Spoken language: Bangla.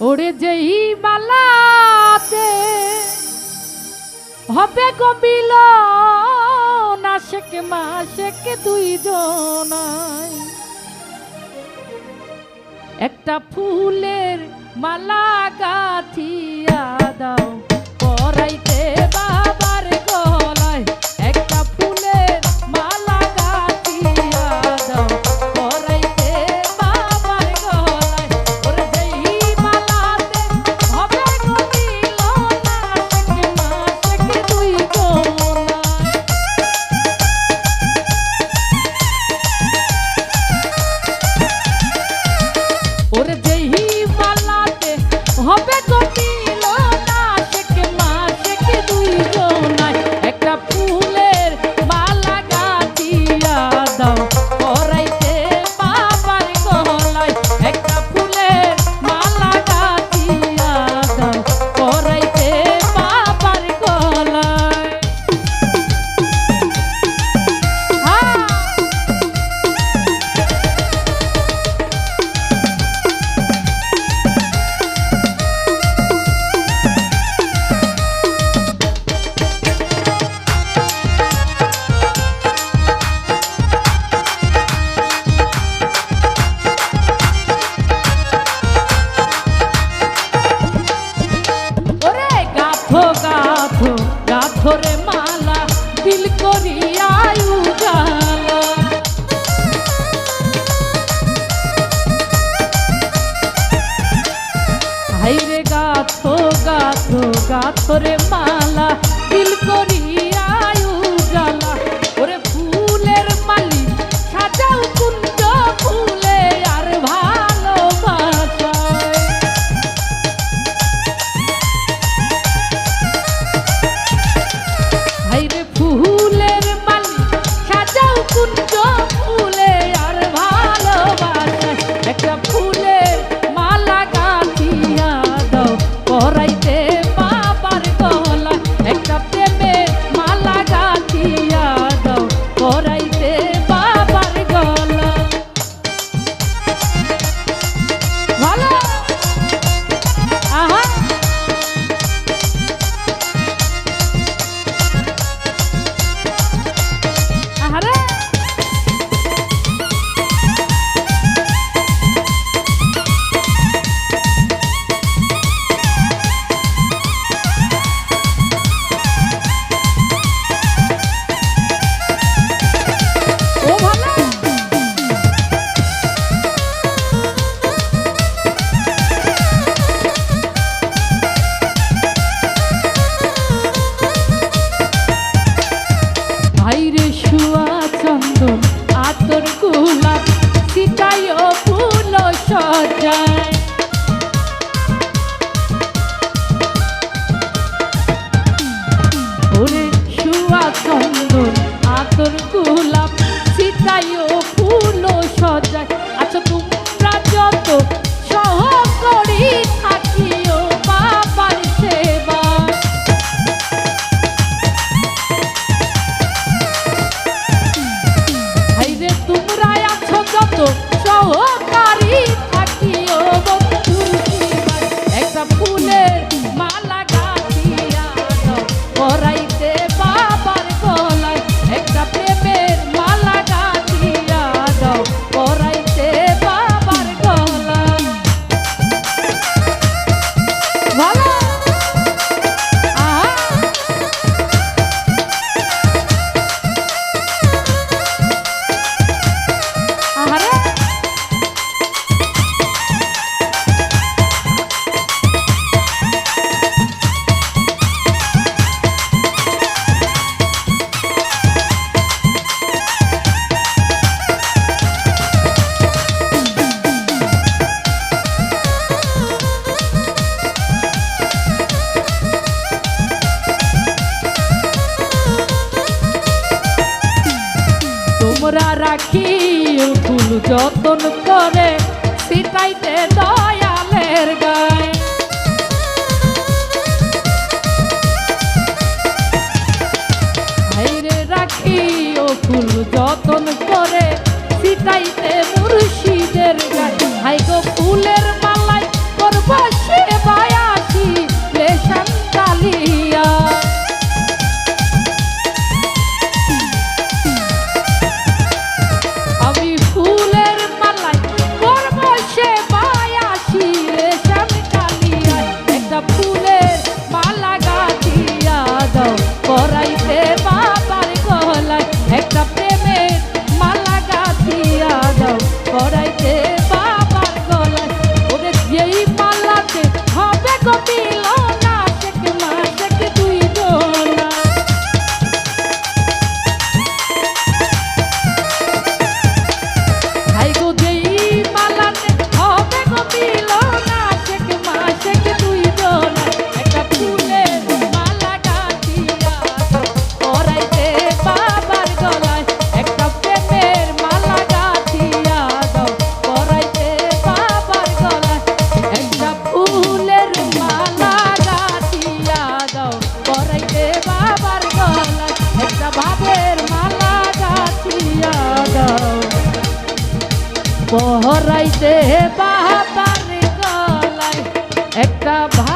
ওরে যেই মালাতে হবে কবিল মা মাসেক দুই জনাই একটা ফুলের মালা গাথিয়া দাও, পরাইতে বা それ তোমরা রাখি ফুল যতন করে সিটাইতে দয়ালের গায়ে। রাখি ও ফুল যতন করে সিটাইতে পহরাইতে বাবার গলায় একটা ভাই